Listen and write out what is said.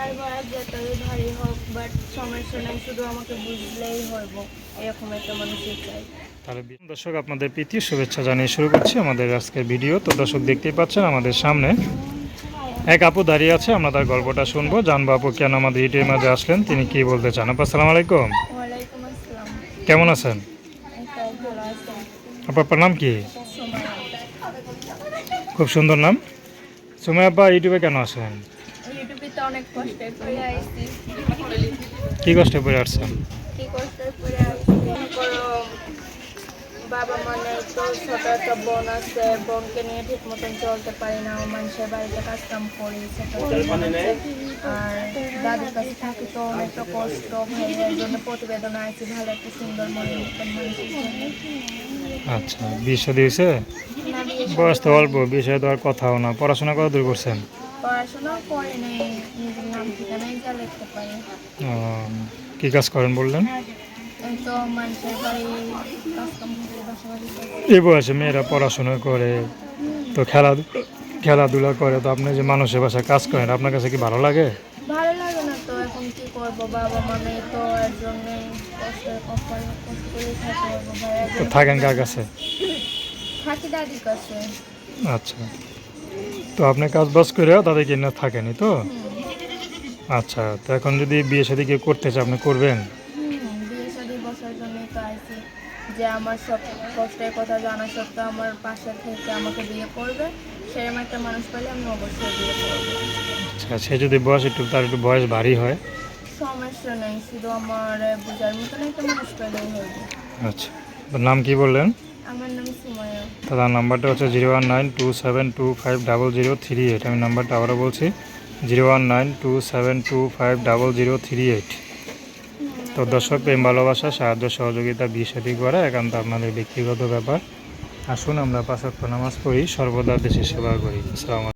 তারপর যতই ভারী হোক বাট সমস্যা নাই শুধু আমাকে বুঝলেই হইব এরকম একটা মানুষই চাই। তাহলে দর্শক আপনাদের প্রীতি শুভেচ্ছা জানিয়ে শুরু করছি আমাদের আজকের ভিডিও। তো দর্শক দেখতেই পাচ্ছেন আমাদের সামনে এক আপু দাঁড়িয়ে আছে আমরা তার গল্পটা শুনব। জানব আপু কেন আমাদের ইউটিউবের মাঝে আসলেন তিনি কি বলতে চান? আপু আসসালামু আলাইকুম। কেমন আছেন? আপু আপনার নাম কি? খুব সুন্দর নাম। সুময় আব্বা ইউটিউবে কেন আসেন? তো অনেক কষ্টে পড়ে আইছি। কি কষ্টে পড়ে আসছেন? কি কষ্টে পড়ে আইছি? বাবা মানে তো ছোট একটা বোন আছে বোনকে নিয়ে ঠিক মতন চলতে পারি না মানুষের বাড়িতে কাজ কাম করি আছে। আর দাদির কাছে থাকি তো অনেকটা কষ্ট ভাইয়ের জন্য প্রতিবেদন আইছি ভালো একটা সুন্দর মতন আচ্ছা বিয়ে শাদী হয়েছে? না বিয়ে শাদী বয়স তো অল্প বিষয়ে তো আর কথাও না। পড়াশোনা কত দূর করছেন? পড়াশোনাও করে নেই নিজের নাম ঠিকানাই যা লিখতে পারে। কি কাজ করেন বললেন? তো মানুষের বাড়ি। এই বয়সে মেয়েরা পড়াশোনা করে তো খেলা খেলাধুলা করে তো আপনি যে মানুষের বাসায় কাজ করেন আপনার কাছে কি ভালো লাগে? ভালো লাগে না তো এখন কি করব? বাবা এর জন্য থাকেন কার কাছে? থাকি দাদির কাছে। আচ্ছা। তো আপনি কাজ বাজ করে তাদেরকে না থাকেনি তো? আচ্ছা তো এখন যদি বিয়ে শাদী কেউ করতে চায় আপনি করবেন? বিয়ে শাদী বসার জন্যই তো আইছি যে আমার সব কষ্টের কথা জানা সত্ত্বেও আমার পাশে থেকে আমাকে বিয়ে করবে। সেরকম একটা মানুষ পেলে আমি অবশ্যই বিয়ে করব। আচ্ছা সে যদি বয়স একটু তার একটু বয়স ভারী হয়? সমস্যা নেই শুধু আমার বোঝার মতন একটা মানুষ পেলেই হবে আচ্ছা নাম কি বললেন? তার নাম্বারটা হচ্ছে zero one nine two seven two five double zero three eight. আমি নাম্বারটা আবারও বলছি, zero one nine two seven two five double zero three eight. তো দর্শক, প্রেম, ভালোবাসা, সাহায্য, সহযোগিতা সাথী করা একান্ত আপনাদের ব্যক্তিগত ব্যাপার। আসুন আমরা পাঁচ ওয়াক্ত নামাজ পড়ি, সর্বদা দেশের সেবা করি। আসসালামু।